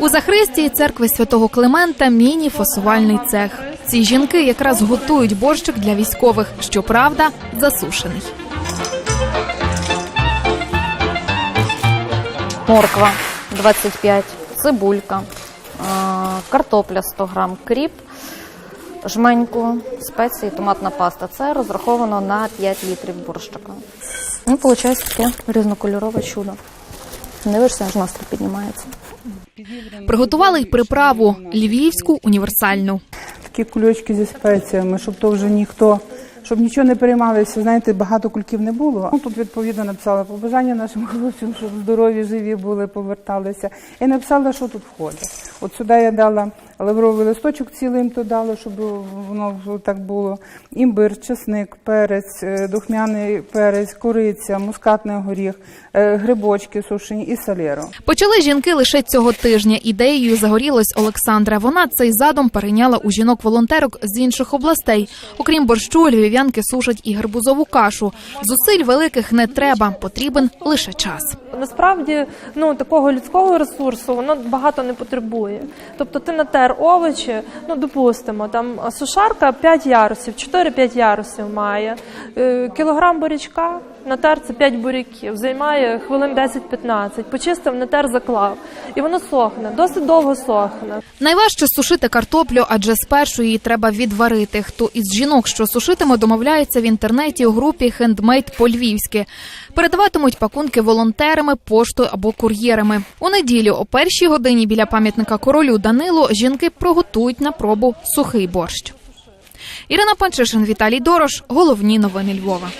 У Захристії церкви святого Климента міні-фасувальний цех. Ці жінки якраз готують борщик для військових, щоправда, засушений. морква 25, цибулька, е, картопля 100 грам, кріп, жменьку, спеції, томатна паста. Це розраховано на 5 літрів борщика. Ну, виходить таке різнокольорове чудо. Дивишся, аж настрій піднімається. Приготували й приправу львівську універсальну. такі кульочки зі спеціями, щоб то вже ніхто, щоб нічого не переймалися. Знаєте, багато кульків не було. Ну, тут відповідно написала побажання нашим хлопцям, щоб здорові, живі були, поверталися. І написала, що тут входить. От сюди я дала лавровий листочок цілий їм то дала, щоб воно так було. Імбир, чесник, перець, е, духмяний перець, кориця, мускатний горіх, е, грибочки сушені і салєро. Почали жінки лише цього тижня. Ідеєю загорілась Олександра. Вона цей задум перейняла у жінок-волонтерок з інших областей. Окрім борщу, львів'янки сушать і гарбузову кашу. Зусиль великих не треба, потрібен лише час. Насправді, ну такого людського ресурсу воно багато не потребує. Тобто ти натер овочі, ну допустимо, там сушарка 5 ярусів, 4-5 ярусів має. Е, Кілограм бурячка натер це 5 буряків, займає хвилин 10-15. Почистив, натер, заклав. І воно сохне, досить довго сохне. Найважче сушити картоплю, адже спершу її треба відварити. Хто із жінок, що сушитиме, домовляється в інтернеті у групі «Хендмейд по-львівськи». Передаватимуть пакунки волонтерами, поштою або кур'єрами. У неділю о першій годині біля пам'ятника королю Данилу жінки приготують на пробу сухий борщ. Ірина Панчишин, Віталій Дорош. Головні новини Львова.